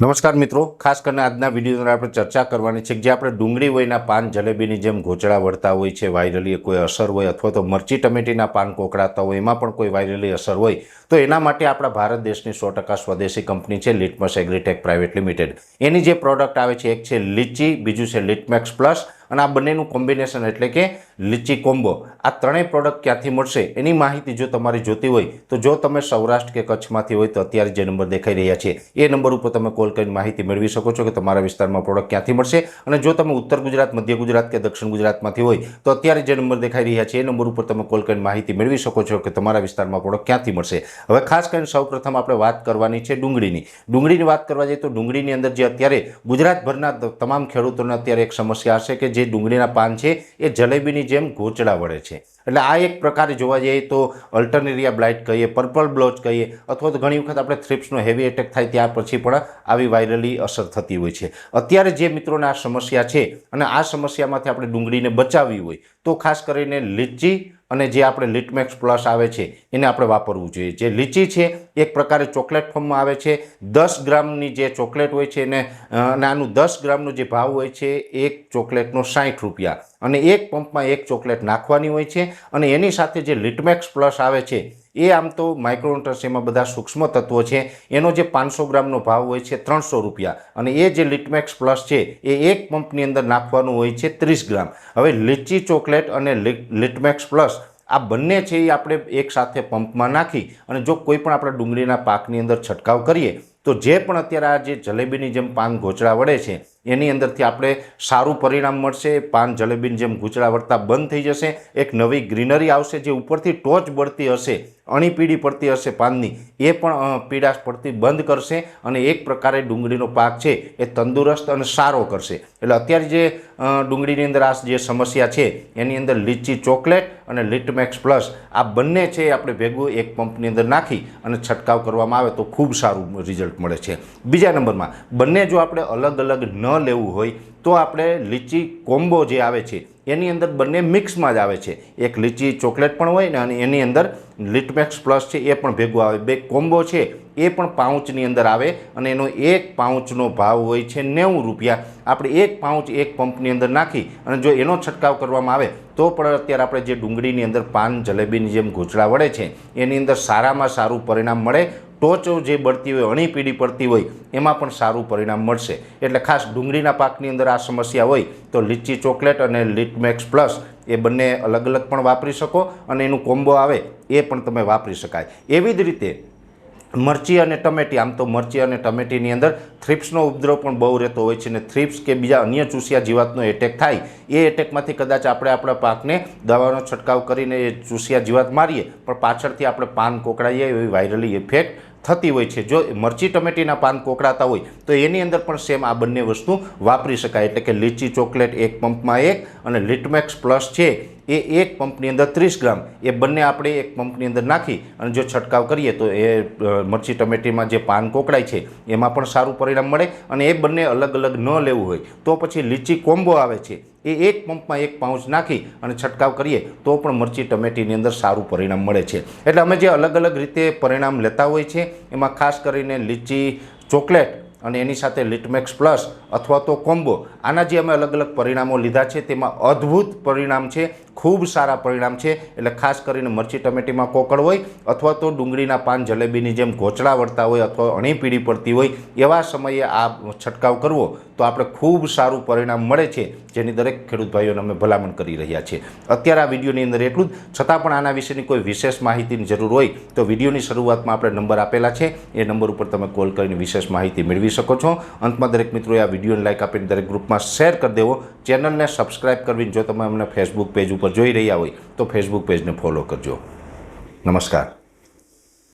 નમસ્કાર મિત્રો, ખાસ કરીને આજના વીડિયો આપણે ચર્ચા કરવાની છે કે જે આપણે ડુંગળી વયના પાન જલેબીની જેમ ઘોચડા વળતા હોય છે, વાયરલી કોઈ અસર હોય અથવા તો મરચી ટમેટીના પાન કોકડાતા હોય, એમાં પણ કોઈ વાયરલી અસર હોય, તો એના માટે આપણા ભારત દેશની સો ટકા સ્વદેશી કંપની છે લિટમસ એગ્રીટેક પ્રાઇવેટ લિમિટેડ. એની જે પ્રોડક્ટ આવે છે, એક છે લીચી બીજું છે લિટમેક્સ પ્લસ અને આ બંનેનું કોમ્બિનેશન એટલે કે લીચી કોમ્બો. આ ત્રણેય પ્રોડક્ટ ક્યાંથી મળશે એની માહિતી જો તમારી જોતી હોય, તો જો તમે સૌરાષ્ટ્ર કે કચ્છમાંથી હોય, તો અત્યારે જે નંબર દેખાઈ રહ્યા છે, એ નંબર ઉપર તમે કોલ કરીને માહિતી મેળવી શકો છો કે તમારા વિસ્તારમાં પ્રોડક્ટ ક્યાંથી મળશે. અને જો તમે ઉત્તર ગુજરાત, મધ્ય ગુજરાત કે દક્ષિણ ગુજરાતમાંથી હોય, તો અત્યારે જે નંબર દેખાઈ રહ્યા છે, એ નંબર ઉપર તમે કોલ કરીને માહિતી મેળવી શકો છો કે તમારા વિસ્તારમાં પ્રોડક્ટ ક્યાંથી મળશે. હવે ખાસ કરીને સૌપ્રથમ આપણે વાત કરવાની છે ડુંગળીની. ડુંગળીની વાત કરવા જઈએ તો ડુંગળીની અંદર જે અત્યારે ગુજરાતભરના તમામ ખેડૂતોને અત્યારે એક સમસ્યા હશે કે જે ડુંગળીના પાન છે એ જલેબીની જેમ ઘોચડા વળે છે. એટલે આ એક પ્રકારે જોવા જઈએ તો અલ્ટરનેરિયા બ્લાઇટ કહીએ, પર્પલ બ્લોચ કહીએ, અથવા તો ઘણી વખત આપણે થ્રિપ્સનો હેવી એટેક થાય ત્યાર પછી પણ આવી વાયરલી અસર થતી હોય છે. અત્યારે જે મિત્રોને આ સમસ્યા છે અને આ સમસ્યામાંથી આપણે ડુંગળીને બચાવવી હોય, તો ખાસ કરીને લીચી અને જે આપણે લિટમેક્સ પ્લસ આવે છે, એને આપણે વાપરવું જોઈએ. જે લીચી છે, એક પ્રકારે ચોકલેટ ફોર્મમાં આવે છે. દસ ગ્રામની જે ચોકલેટ હોય છે એને આનું દસ ગ્રામનો જે ભાવ હોય છે, એક ચોકલેટનો સાઠ રૂપિયા. અને એક પંપમાં એક ચોકલેટ નાખવાની હોય છે અને એની સાથે જે લિટમેક્સ પ્લસ આવે છે, એ આમ તો માઇક્રોન્ટર્સ એમાં બધા સૂક્ષ્મ તત્વો છે. એનો જે પાંચસો ગ્રામનો ભાવ હોય છે ત્રણસો રૂપિયા અને એ જે લિટમેક્સ પ્લસ છે, એ એક પંપની અંદર નાખવાનું હોય છે ત્રીસ ગ્રામ. હવે લીચી ચોકલેટ અને લિટમેક્સ પ્લસ આ બંને છે એ આપણે એક સાથે પંપમાં નાખી અને જો કોઈ પણ આપણે ડુંગળીના પાકની અંદર છંટકાવ કરીએ તો જે પણ અત્યારે આ જે જલેબીની જેમ પાન ઘોચડા વળે છે, એની અંદરથી આપણે સારું પરિણામ મળશે. પાન જલેબીની જેમ ઘૂંચડા વળતા બંધ થઈ જશે. એક નવી ગ્રીનરી આવશે જે ઉપરથી ટોચ બળતી હશે, અણી પીળી પડતી હશે પાનની. એ પણ પીડાશ પડતી બંધ કરશે અને એક પ્રકારે ડુંગળીનો પાક છે એ તંદુરસ્ત અને સારો કરશે. એટલે અત્યારે જે ડુંગળીની અંદર આ જે સમસ્યા છે, એની અંદર લીચી ચોકલેટ અને લિટમેક્સ પ્લસ આ બંને છે આપણે ભેગું એક પંપની અંદર નાખી અને છંટકાવ કરવામાં આવે તો ખૂબ સારું રિઝલ્ટ મળે છે. બીજા નંબરમાં, બંને જો આપણે અલગ અલગ ન લેવું હોય, તો આપણે લીચી કોમ્બો જે આવે છે, એની અંદર બંને મિક્સમાં જ આવે છે. એક લીચી ચોકલેટ પણ હોય ને અને એની અંદર લિટમેક્સ પ્લસ છે, એ પણ ભેગું આવે. બે કોમ્બો છે, એ પણ પાઉચની અંદર આવે અને એનો એક પાઉચનો ભાવ હોય છે નેવું રૂપિયા. આપણે એક પાઉચ એક પંપની અંદર નાખી અને જો એનો છંટકાવ કરવામાં આવે, તો પણ અત્યારે આપણે જે ડુંગળીની અંદર પાન જલેબીની જેમ ઘૂંચળા વળે છે, એની અંદર સારામાં સારું પરિણામ મળે ટોચો જે બળતી હોય, અણી પીડી પડતી હોય, એમાં પણ સારું પરિણામ મળશે. એટલે ખાસ ડુંગળીના પાકની અંદર આ સમસ્યા હોય, તો લીચી ચોકલેટ અને લીટમેક્સ પ્લસ એ બંને અલગ અલગ પણ વાપરી શકો અને એનું કોમ્બો આવે એ પણ તમે વાપરી શકાય. એવી જ રીતે મરચી અને ટમેટી, આમ તો મરચી અને ટમેટીની અંદર થ્રિપ્સનો ઉપદ્રવ પણ બહુ રહેતો હોય છે અને થ્રિપ્સ કે બીજા અન્ય ચૂસિયા જીવાતનો એટેક થાય, એ એટેકમાંથી કદાચ આપણે આપણા પાકને દવાનો છંટકાવ કરીને એ ચૂસિયા જીવાત મારીએ, પણ પાછળથી આપણે પાન કોકડાઈએ એવી વાયરલી ઇફેક્ટ થતી હોય છે. જો મરચી ટમેટીના પાન કોકડાતા હોય, તો એની અંદર પણ સેમ આ બંને વસ્તુ વાપરી શકાય. એટલે કે લીચી ચોકલેટ એક પંપમાં એક અને લિટમેક્સ પ્લસ છે એ એક પંપની અંદર ત્રીસ ગ્રામ. એ બંને આપણે એક પંપની અંદર નાખી અને જો છંટકાવ કરીએ, તો એ મરચી ટમેટીમાં જે પાન કોકડાય છે, એમાં પણ સારું પરિણામ મળે અને એ બંને અલગ અલગ ન લેવું હોય. તો પછી લીચી કોમ્બો આવે છે. એ એક પંપમાં એક પાઉચ નાખી અને છંટકાવ કરીએ તો પણ મરચી, ટમેટીની અંદર સારું પરિણામ મળે છે. એટલે અમે જે અલગ અલગ રીતે પરિણામ લેતા હોય છે, એમાં ખાસ કરીને લીચી, ચોકલેટ અને એની સાથે લિટમેક્સ પ્લસ અથવા તો કોમ્બો, આના જે અમે અલગ અલગ પરિણામો લીધા છે, તેમાં અદ્ભુત પરિણામ છે. ખૂબ સારા પરિણામ છે. એટલે ખાસ કરીને મરચી ટમેટીમાં કોકળ હોય અથવા તો ડુંગળીના પાન જલેબીની જેમ ઘોચળા વળતા હોય અથવા અણી પીળી પડતી હોય એવા સમયે આ છંટકાવ કરવો તો આપણે ખૂબ સારું પરિણામ મળે છે. જેની દરેક ખેડૂત ભાઈઓને અમે ભલામણ કરી રહ્યા છીએ. અત્યારે આ વિડીયોની અંદર એટલું જ. છતાં પણ આના વિશેની કોઈ વિશેષ માહિતીની જરૂર હોય તો વિડીયોની શરૂઆતમાં આપણે નંબર આપેલા છે. એ નંબર ઉપર તમે કોલ કરીને વિશેષ માહિતી મેળવી શકો છો. અંતમાં દરેક મિત્રોએ આ વિડીયોને લાઇક આપીને દરેક ગ્રુપમાં શેર કરી દેવો. ચેનલને સબસ્ક્રાઇબ કરવી જો તમે અમને ફેસબુક પેજ ઉપર જોઈ રહ્યા હોય તો ફેસબુક પેજને ફોલો કરજો. નમસ્કાર.